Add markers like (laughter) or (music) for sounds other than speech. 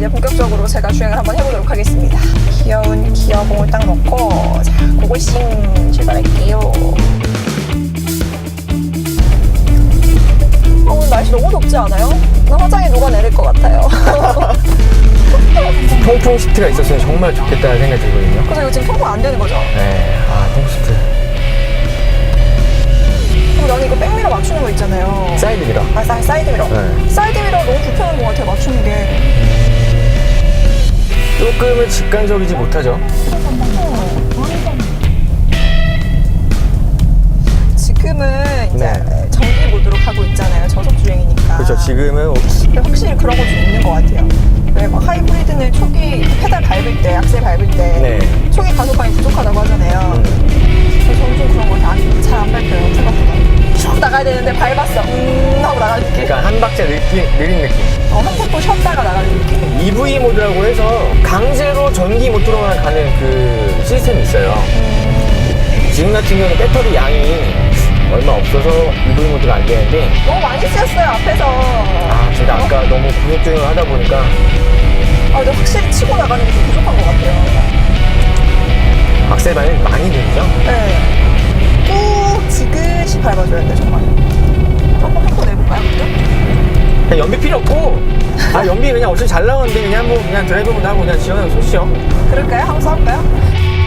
이제 본격적으로 제가 주행을 한번 해보도록 하겠습니다. 귀여운 기어봉을 딱 넣고 자 고고싱 출발할게요. 어, 오늘 날씨 너무 덥지 않아요? 나 화장이 녹아내릴 것 같아요. (laughs) 통풍 시트가 있었으면 정말 좋겠다는 생각이 들거든요. 그래서 이거 지금 통보 안 되는 거죠? 네, 아, 통시트. 그리고 나는 이거 백미러 맞추는 거 있잖아요. 사이드 미러. 아, 사, 사이드 미러. 네. 조금은 직관적이지 못하죠. 지금은 이제 네. 전기 모드로 가고 있잖아요. 저속 주행이니까. 그렇죠. 지금은 근데 확실히 그런 거좀 있는 것 같아요. 왜 막 하이브리드는 초기 페달 밟을 때, 악셀 밟을 때 네. 초기 가속감이 부족하다고 하잖아요. 음, 저는 좀 그런 거 잘 안 밟혀요, 생각보다. 쭉 나가야 되는데 밟았어. 음 나가는 느낌. 그러니까 한 박자 느낌, 느린 느낌. 어, 한 템포 쉬었다가 나가는 느낌. EV 모드라고 해서 강제로 전기 모드로만 가는 그 시스템이 있어요. 지금 같은 경우는 배터리 양이 얼마 없어서 EV 모드가 안 되는데 너무 많이 쓰였어요, 앞에서. 아 제가 아까 너무 구속주행을 하다 보니까 아, 근데 확실히 치고 나가는 게 좀 부족한 것 같아요. 악셀반이 많이 느리죠? 네. 꾹 지그시 밟아줘야 돼, 정말. 아 연비 그냥 어차피 잘 나오는데 그냥 뭐 그냥 드라이브 모드 하고 그냥 지원하면 좋죠 그럴까요? 한번 나가네요.